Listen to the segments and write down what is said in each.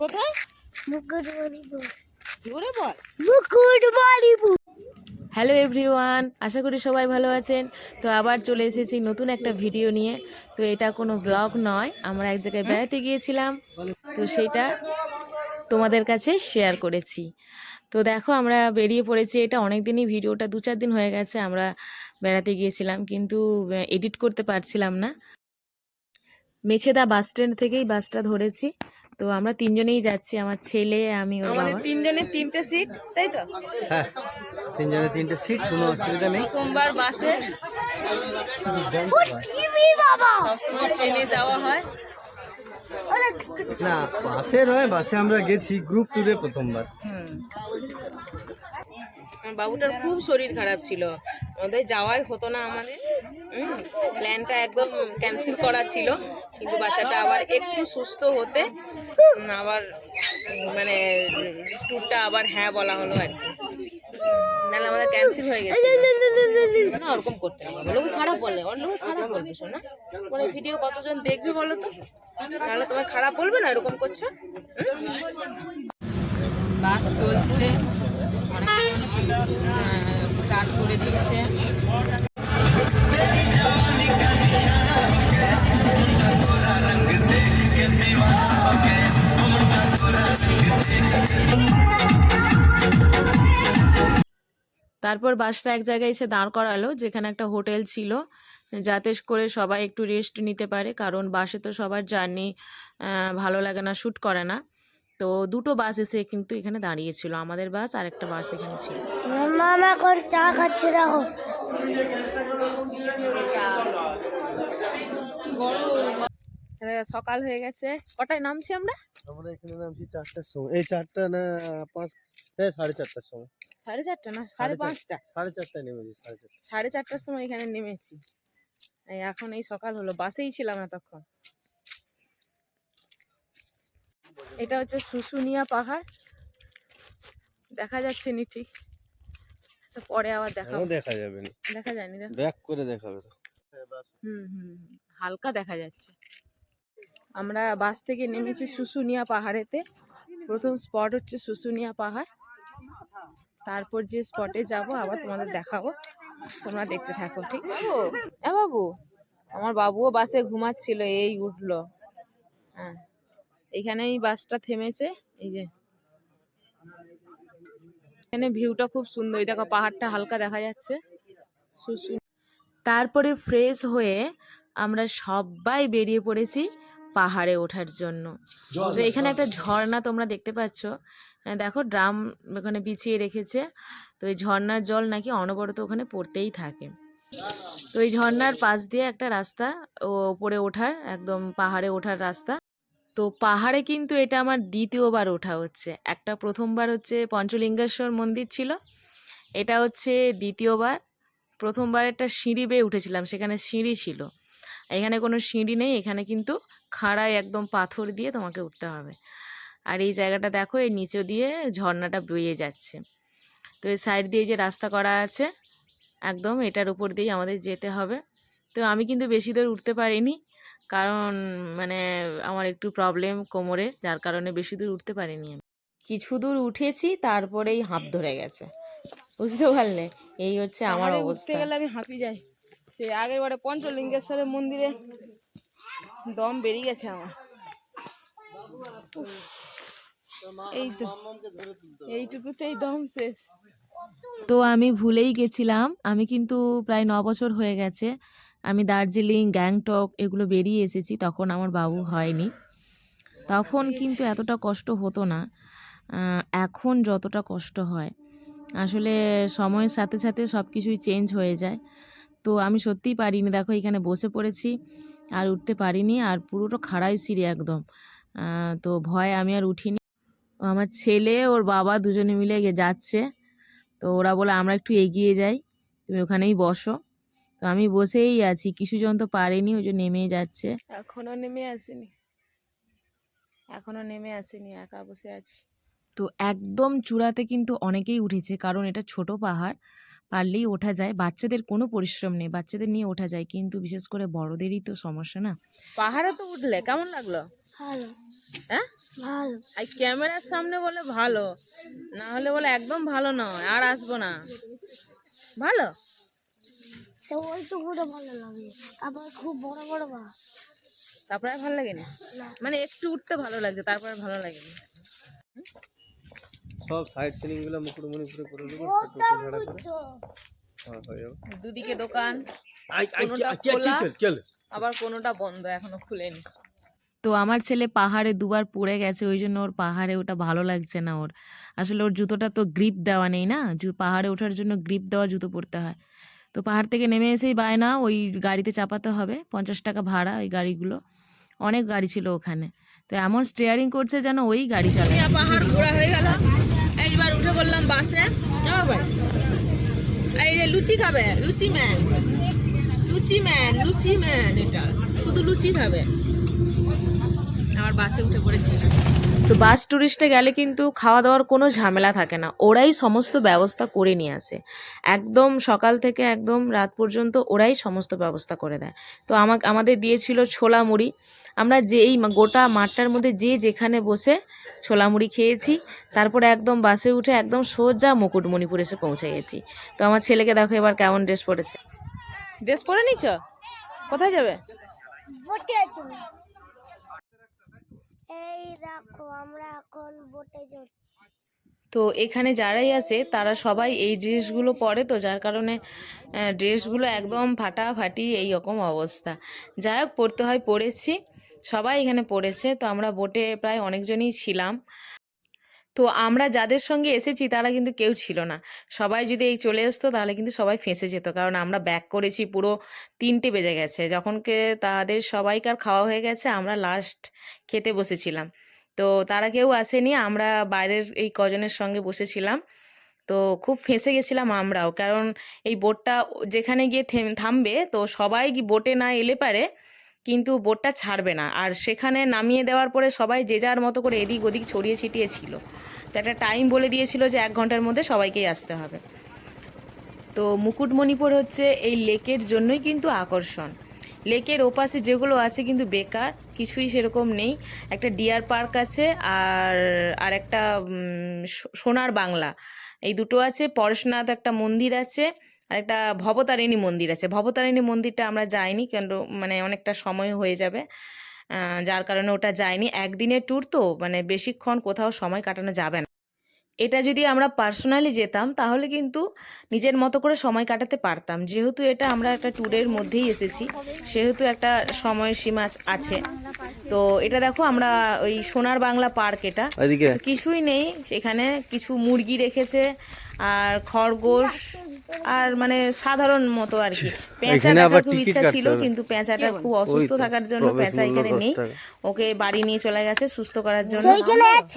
কোথায়? Hello everyone আশা করি সবাই ভালো আছেন। তো আবার চলে এসেছি নতুন একটা ভিডিও নিয়ে। তো এটা কোনো ব্লগ নয়, আমরা এক জায়গায় বেড়াতে গিয়েছিলাম। তো সেটা তোমাদের কাছে শেয়ার করেছি। তো দেখো, আমরা বেরিয়ে পড়েছি। এটা অনেক দিনই ভিডিওটা দু চার দিন হয়ে গেছে আমরা বেড়াতে গিয়েছিলাম, কিন্তু এডিট করতে পারছিলাম না। মেছেদা বাস স্ট্যান্ড থেকেই বাসটা ধরেছি। তো আমরা তিনজনেই যাচ্ছি আমার ছেলে আমি ওর বাবা। তিনজনের তিনটে সিট তাই তো? হ্যাঁ তিনজনের তিনটে সিট কোনো অসুবিধা নেই। সোমবার বাসে। বাবা ট্রেনে যাওয়া হয়। না বাসে নয় বাসে আমরা গেছি গ্রুপ ট্যুরে প্রথমবার। আমার বাবুটার খুব শরীর খারাপ ছিল। ওদের যাওয়াই হতো না আমাদের। প্ল্যানটা একদম ক্যান্সেল করা ছিল, কিন্তু বাচ্চাটা আবার একটু সুস্থ হতে আবার মানে ট্যুরটা আবার হ্যাঁ বলা হলো আর কি। নাহলে আমাদের ক্যান্সেল হয়ে গেছে না, ওরকম করতে হবে লোক খারাপ বললে ওর লোক খারাপ বলবে শোনা মানে ভিডিও কতজন দেখবে বলো তো? তাহলে তোমার খারাপ বলবে না, এরকম করছ? বাস চলছে। অনেক স্টার্ট করে দিয়েছে। তারপর বাসটা এক জায়গায় এসে দাঁড় করালো যেখানে একটা হোটেল ছিল। যাতে করে সবাই একটু রেস্ট নিতে পারে কারণ বাসে তো সবার জার্নি ভালো লাগে না শ্যুট করে না। তো দুটো বাস এসে কিন্তু এখানে দাঁড়িয়েছিল। আমাদের বাস আর একটা বাস এখানে ছিল। মামা এখন চা খাচ্ছে দেখো। সকাল হয়ে গেছে। কটায় নামছি আমরা? আমরা এখানে নামছি চারটার সময়। এই চারটা না পাঁচ হ্যাঁ সাড়ে চারটার সময়। সাড়ে চারটা না? সাড়ে পাঁচটা? সাড়ে চারটায় নেমেছি সাড়ে চারটা সাড়ে চারটার সময় এখানে নেমেছি। এই এখন এই সকাল হলো বাসেই ছিলাম এতক্ষণ। এটা হচ্ছে শুশুনিয়া পাহাড়। দেখা যাচ্ছে নি ঠিক? আচ্ছা পরে আবার দেখা দেখা যাবে না। দেখা যায়নি দেখো। ব্যাক করে দেখাবে হুম হুম, হালকা দেখা যাচ্ছে। আমরা বাস থেকে নেমেছি শুশুনিয়া পাহাড়েতে। প্রথম স্পট হচ্ছে শুশুনিয়া পাহাড়। তারপর যে স্পটে যাব আবার তোমাদের দেখাবো। তোমরা দেখতে থাকো ঠিক আছে? এ বাবু। আমার বাবুও বাসে ঘুমাচ্ছিল এই উঠল। হ্যাঁ। এখানেই বাসটা থেমেছে এই যে। এখানে ভিউটা খুব সুন্দর এই দেখো পাহাড়টা হালকা দেখা যাচ্ছে। তারপরে ফ্রেশ হয়ে আমরা সবাই বেরিয়ে পড়েছি পাহাড়ে ওঠার জন্য। তো এখানে একটা ঝর্ণা তোমরা দেখতে পাচ্ছ। দেখো ড্রাম ওখানে বিছিয়ে রেখেছে। তো এই ঝর্ণার জল নাকি অনবরত ওখানে পড়তেই থাকে। তো এই ঝর্ণার পাশ দিয়ে একটা রাস্তা ওপরে ওঠার, একদম পাহাড়ে ওঠার রাস্তা। তো পাহাড়ে কিন্তু এটা আমার দ্বিতীয়বার ওঠা হচ্ছে। একটা প্রথমবার হচ্ছে পঞ্চলিঙ্গেশ্বর মন্দির ছিল। এটা হচ্ছে দ্বিতীয়বার। প্রথমবার একটা সিঁড়ি বেয়ে উঠেছিলাম, সেখানে সিঁড়ি ছিল। এখানে কোনো সিঁড়ি নেই, এখানে কিন্তু খাড়ায় একদম পাথর দিয়ে তোমাকে উঠতে হবে। আর এই জায়গাটা দেখো এই নিচে দিয়ে ঝর্ণাটা বয়ে যাচ্ছে। তো এই সাইড দিয়ে যে রাস্তা করা আছে একদম এটার উপর দিয়েই আমাদের যেতে হবে। তো আমি কিন্তু বেশি দূর উঠতে পারিনি কারণ মানে আমার একটু প্রবলেম কোমরের যার কারণে বেশি দূর উঠতে পারিনি আমি। কিছু দূর উঠেছি তারপরেই হাঁপ ধরে গেছে। বুঝতে পারলে? এই হচ্ছে আমার অবস্থা। গেলে আমি হাঁপি যাই। সে আগের বারে পঞ্চলিঙ্গেশ্বরের মন্দিরে দম বেরিয়ে গেছে আমার। এইটুকুতেই দম শেষ। তো আমি ভুলেই গেছিলাম, আমি কিন্তু প্রায় ন বছর হয়ে গেছে। আমি দার্জিলিং, গ্যাংটক এগুলো বেরিয়ে এসেছি, তখন আমার বাবু হয়নি। তখন কিন্তু এতটা কষ্ট হতো না এখন যতটা কষ্ট হয়। আসলে সময়ের সাথে সাথে সব কিছুই চেঞ্জ হয়ে যায়। তো আমি সত্যিই পারিনি, দেখো এখানে বসে পড়েছি, আর উঠতে পারিনি, আর পুরোটা খাড়াই সিঁড়ি একদম। তো ভয় আমি আর উঠিনি। আমার ছেলে ওর বাবা দুজনে মিলে যাচ্ছে। তো ওরা বলে আমরা একটু এগিয়ে যাই তুমি ওখানেই বসো। তো আমি বসেই আছি কিছুজন তো পারেনি ওই যে নেমেই যাচ্ছে। এখনও নেমে আসেনি। এখনও নেমে আসেনি একা বসে আছি। তো একদম চূড়াতে কিন্তু অনেকেই উঠেছে কারণ এটা ছোট পাহাড় পারলেই ওঠা যায়। বাচ্চাদের কোনো পরিশ্রম নেই বাচ্চাদের নিয়ে ওঠা যায় কিন্তু বিশেষ করে বড়দেরই তো সমস্যা না। পাহাড়ে তো উঠলে কেমন লাগল? ভালো। হ্যাঁ? ভালো। আর ক্যামেরার সামনে বলে ভালো না হলে বলে একদম ভালো নয় আর আসব না। ভালো? সে ওইটুকুটা ভালো লাগে তারপর খুব বড় বড় তারপরে আর ভালো লাগেনি? না। মানে একটু উঠতে ভালো লাগছে তারপরে আর ভালো লাগেনি। সব সাইড সিলিংগুলো মুকুটমণিপুরে করে। দেবো হ্যাঁ দুদিকে দোকান কোনোটা খোলা? আবার কোনোটা বন্ধ এখনও খুলেনি। তো আমার ছেলে পাহাড়ে দুবার পড়ে গেছে, ওই জন্য ওর পাহাড়ে ওটা ভালো লাগছে না ওর। আসলে ওর জুতোটা তো গ্রিপ দেওয়া নেই না? পাহাড়ে ওঠার জন্য গ্রিপ দেওয়া জুতো পরতে হয়। তো পাহাড় থেকে নেমে এসেই বায়না, ওই গাড়িতে চাপাতে হবে, পঞ্চাশ টাকা ভাড়া ওই গাড়িগুলো। অনেক গাড়ি ছিল ওখানে। তো এমন স্টিয়ারিং করছে যেন ওই গাড়ি চালাচ্ছে। পাহাড় ঘোরা হয়ে গেল। এইবার উঠে বললাম বাসে এই যে লুচি খাবে, লুচি ম্যান। লুচি ম্যান লুচি ম্যান এটা। শুধু লুচি খাবে। আমার বাসে উঠে পড়েছি। তো বাস ট্যুরিস্টে গেলে কিন্তু খাওয়া দাওয়ার কোনো ঝামেলা থাকে না। ওরাই সমস্ত ব্যবস্থা করে নিয়ে আসে। একদম সকাল থেকে একদম রাত পর্যন্ত ওরাই সমস্ত ব্যবস্থা করে দেয়। তো আমাকে আমাদের দিয়েছিল ছোলা মুড়ি। আমরা যে এই গোটা মাঠটার মধ্যে যে যেখানে বসে ছোলা মুড়ি খেয়েছি তারপরে একদম বাসে উঠে একদম সোজা মুকুটমণিপুর এসে পৌঁছে গেছি। তো আমার ছেলেকে দেখো এবার কেমন ড্রেস পরেছে। ড্রেস পরে নিচ্ছ কোথায় যাবে? তো এখানে যারাই আছে, তারা সবাই এই ড্রেসগুলো পরে তো, যার কারণে ড্রেসগুলো একদম ফাটাফাটি এই রকম অবস্থা। যাই হোক, পড়তে হয়, পড়েছি। সবাই এখানে পড়েছে, তো আমরা বোটে প্রায় অনেকজনই ছিলাম। তো আমরা যাদের সঙ্গে এসেছি তারা কিন্তু কেউ ছিল না। সবাই যদি এই চলে আসতো তাহলে কিন্তু সবাই ফেঁসে যেত। কারণ আমরা ব্যাক করেছি পুরো তিনটে বেজে গেছে। যখনকে তাদের সবাইকার খাওয়া হয়ে গেছে, আমরা লাস্ট খেতে বসেছিলাম। তো তারা কেউ আসেনি, আমরা বাইরের এই কজনের সঙ্গে বসেছিলাম। তো খুব ফেঁসে গেছিলাম আমরাও। কারণ এই বোটটা যেখানে গিয়ে থেম- থামবে, তো সবাই বোটে না এলে পারে কিন্তু বোটটা ছাড়বে না। আর সেখানে নামিয়ে দেওয়ার পরে সবাই যে যার মতো করে এদিক ওদিক ছড়িয়ে ছিটিয়ে ছিল। তো একটা টাইম বলে দিয়েছিল যে এক ঘণ্টার মধ্যে সবাইকেই আসতে হবে। তো মুকুটমণিপুর হচ্ছে এই লেকের জন্যই কিন্তু আকর্ষণ। লেকের ওপাশে যেগুলো আছে কিন্তু বেকার, কিছুই সেরকম নেই। একটা ডিয়ার পার্ক আছে আর আর একটা সোনার বাংলা। এই দুটো আছে, পরশনাথ একটা মন্দির আছে। আর একটা ভবতারিণী মন্দির আছে। ভবতারিণী মন্দিরটা আমরা যাইনি কেন মানে অনেকটা সময় হয়ে যাবে। যার কারণে ওটা যায়নি একদিনের ট্যুর তো মানে বেশিক্ষণ কোথাও সময় কাটানো যাবে না। এটা যদি আমরা পার্সোনালি যেতাম তাহলে কিন্তু নিজের মতো করে সময় কাটাতে পারতাম। যেহেতু এটা আমরা একটা ট্যুরের মধ্যেই এসেছি সেহেতু একটা সময় সীমা আছে তো এটা দেখো আমরা ওই সোনার বাংলা পার্ক এটা। কিছুই নেই সেখানে কিছু মুরগি রেখেছে আর খরগোশ আর মানে সাধারণ মতো আর কি। পেঁচা দেখার খুব ইচ্ছা ছিল কিন্তু পেঁচাটা খুব অসুস্থ থাকার জন্য পেঁচা এখানে নেই। ওকে বাড়ি নিয়ে চলে গেছে সুস্থ করার জন্য।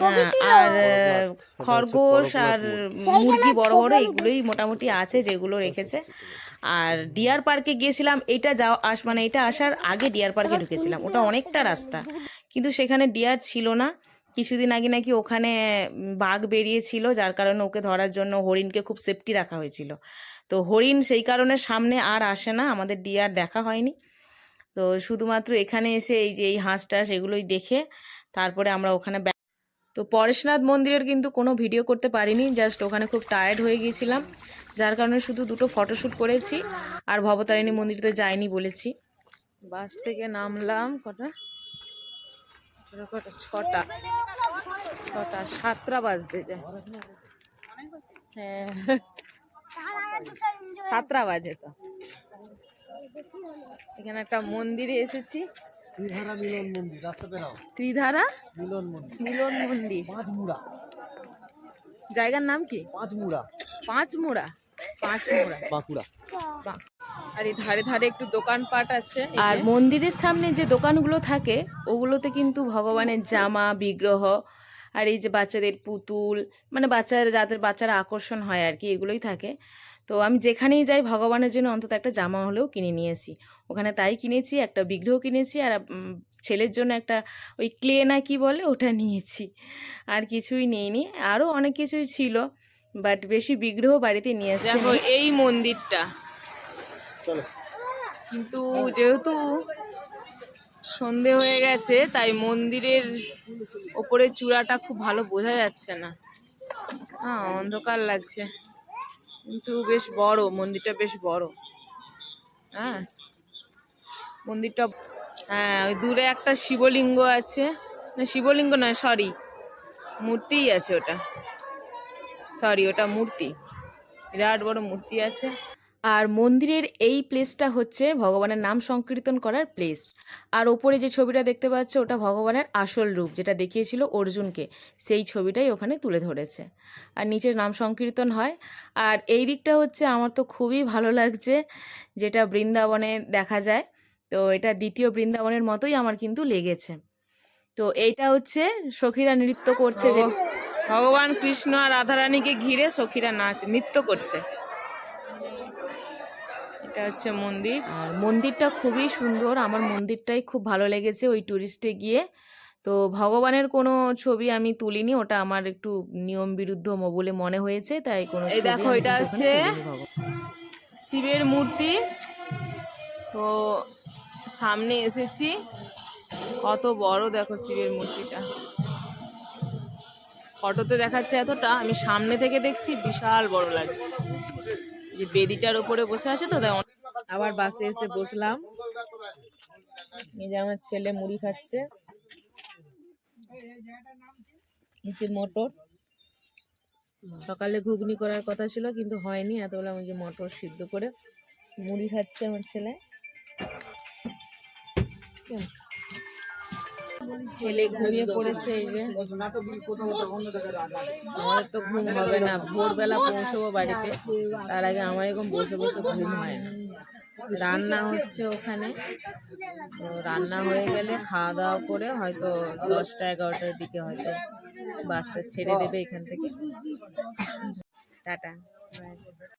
হ্যাঁ, আর খরগোশ আর মুরগি। বড় বড় এগুলোই মোটামুটি আছে যেগুলো রেখেছে। আর ডিয়ার পার্কে গিয়েছিলাম এটা যাওয়া আস মানে এটা আসার আগে ডিয়ার পার্কে ঢুকেছিলাম। ওটা অনেকটা রাস্তা। কিন্তু সেখানে ডিয়ার ছিল না। কিছুদিন আগে নাকি ওখানে বাঘ বেরিয়েছিল, যার কারণে ওকে ধরার জন্য হরিণকে খুব সেফটি রাখা হয়েছিল। তো হরিণ সেই কারণে সামনে আর আসে না, আমাদের ডিয়ার দেখা হয়নি। তো শুধুমাত্র এখানে এসে এই যে এই হাঁস টাস এগুলোই দেখে, তারপরে আমরা ওখানে তো পরেশনাথ মন্দিরের কিন্তু কোনো ভিডিও করতে পারিনি জাস্ট ওখানে খুব টায়ার্ড হয়ে গিয়েছিলাম। যার কারণে শুধু দুটো ফটোশ্যুট করেছি, আর ভবতারিণী মন্দির তো যাইনি বলেছি। বাস থেকে নামলাম কটা? কটা, ছটা ছটা সাতটা বাজতে যায়। হ্যাঁ সাতটা বাজে তো। এখানে একটা মন্দিরে এসেছি। ত্রিধারা মিলন মন্দির ত্রিধারা? মিলন মন্দির। মিলন মন্দির। পাঁচ মুড়া জায়গার নাম কি? পাঁচ মুড়া পাঁচমোড়া। পাঁচমোড়া। বাঁকুড়া। আর এই ধারে ধারে একটু দোকানপাট আছে আর মন্দিরের সামনে যে দোকানগুলো থাকে ওগুলোতে কিন্তু ভগবানের জামা বিগ্রহ আর এই যে বাচ্চাদের পুতুল মানে বাচ্চারা যাদের বাচ্চারা আকর্ষণ হয় আর কি এগুলোই থাকে। তো আমি যেখানেই যাই ভগবানের জন্য অন্তত একটা জামা হলেও কিনে নিয়েছি ওখানে তাই কিনেছি একটা বিগ্রহ কিনেছি আর ছেলের জন্য একটা ওই ক্লে না কি বলে ওটা নিয়েছি। আর কিছুই নেইনি। আরও অনেক কিছুই ছিল বাট বেশি বিগ্রহ বাড়িতে নিয়ে দেখো এই মন্দিরটা। কিন্তু যেহেতু সন্ধে হয়ে গেছে, তাই মন্দিরের ওপরের চূড়াটা খুব ভালো বোঝা যাচ্ছে না। হ্যাঁ অন্ধকার লাগছে। কিন্তু বেশ বড়, মন্দিরটা বেশ বড়। হ্যাঁ মন্দিরটা হ্যাঁ দূরে একটা শিবলিঙ্গ আছে। না, শিবলিঙ্গ নয় সরি মূর্তিই আছে ওটা। সরি ওটা মূর্তি। বিরাট বড় মূর্তি আছে। আর মন্দিরের এই প্লেসটা হচ্ছে ভগবানের নাম সংকীর্তন করার প্লেস আর ওপরে যে ছবিটা দেখতে পাচ্ছ, ওটা ভগবানের আসল রূপ, যেটা দেখিয়েছিল অর্জুনকে। সেই ছবিটাই ওখানে তুলে ধরেছে। আর নিচে নাম সংকীর্তন হয়। আর এই দিকটা হচ্ছে আমার তো খুবই ভালো লাগছে, যেটা বৃন্দাবনে দেখা যায়। তো এটা দ্বিতীয় বৃন্দাবনের মতোই আমার কিন্তু লেগেছে। তো এইটা হচ্ছে সখীরা নৃত্য করছে যে ভগবান কৃষ্ণ আর রাধারানীকে ঘিরে সখীরা নাচ, নৃত্য করছে। এটা হচ্ছে মন্দির। আর মন্দিরটা খুবই সুন্দর। আমার মন্দিরটাই খুব ভালো লেগেছে ওই টুরিস্টে গিয়ে। তো ভগবানের কোনো ছবি আমি তুলিনি ওটা আমার একটু নিয়ম বিরুদ্ধ বলে মনে হয়েছে তাই কোনো এই দেখো, এটা হচ্ছে শিবের মূর্তি। তো সামনে এসেছি। কত বড় দেখো শিবের মূর্তিটা। ফটোতে দেখাচ্ছে এতটা আমি সামনে থেকে দেখছি বিশাল বড় লাগছে। যে বেদিটার উপরে বসে আছে তো আবার বাসে এসে বসলাম। এই যে আমার ছেলে মুড়ি খাচ্ছে। নিচে মটর। সকালে ঘুগনি করার কথা ছিল, কিন্তু হয়নি। এত বললাম যে মটর সিদ্ধ করে মুড়ি খাচ্ছে আমার ছেলে। কেমন? ছেলে ঘুমিয়ে পড়েছে এই যে। আমার তো ঘুম হবে না। ভোরবেলা পৌঁছবো বাড়িতে। তার আগে আমার এরকম বসে বসে ঘুম হয় না। রান্না হচ্ছে ওখানে। তো রান্না হয়ে গেলে খাওয়া দাওয়া করে হয়তো দশটা, এগারোটার দিকে হয়তো বাসটা ছেড়ে দেবে এখান থেকে। টাটা।